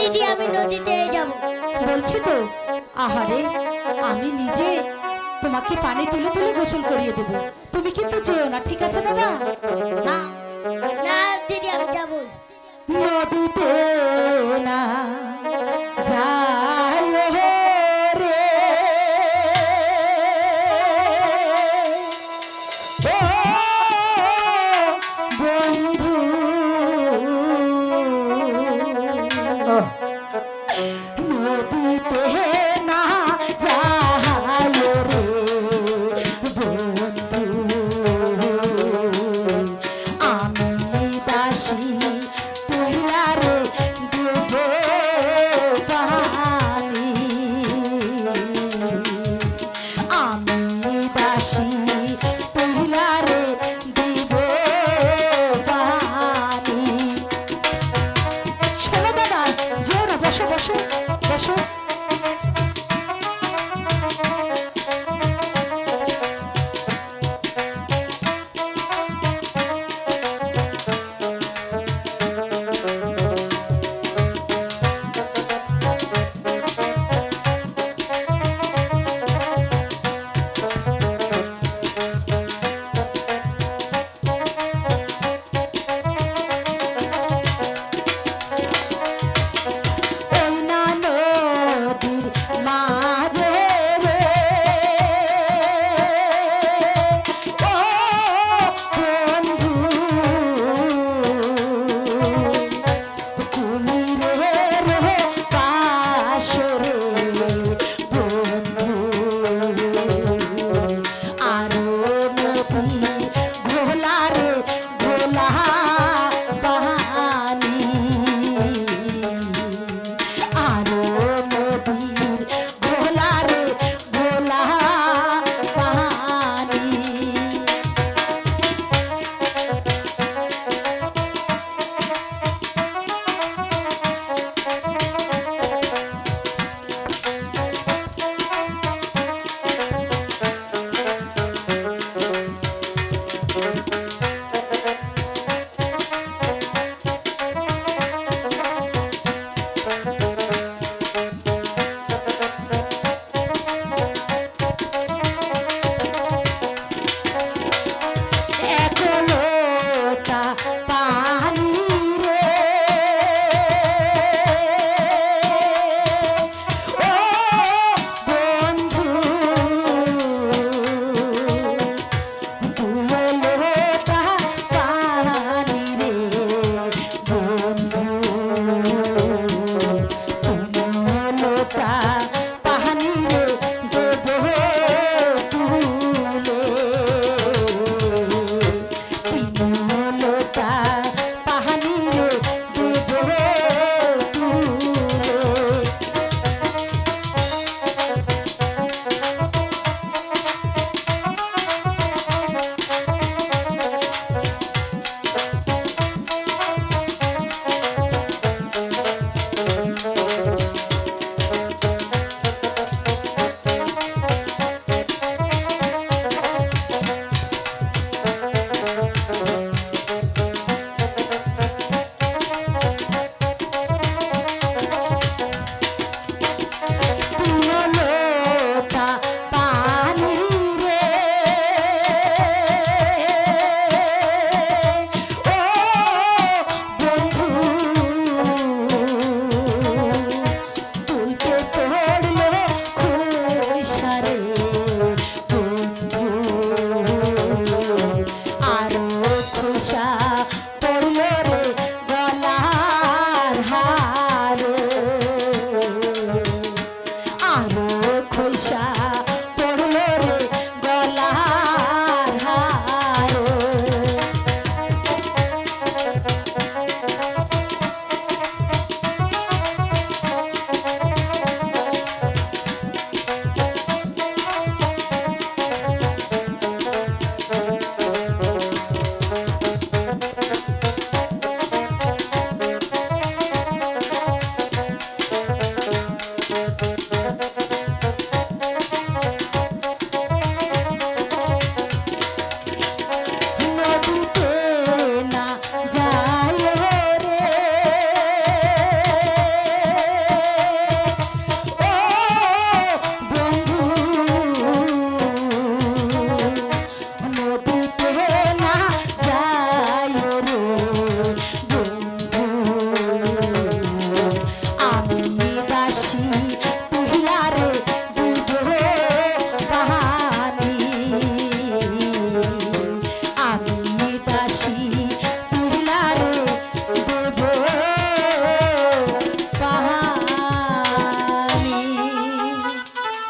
দিদি আমি নদীতে যাব। বলছে তো আহারে আমি নিজে তোমাকে পানি তুলে তুলে গোসল করিয়ে দেবো। তুমি কিন্তু যেও না ঠিক আছে দাদা? না। না দিদি আমি যাব নদীতে না যায় বসো বসো বসো। Masha.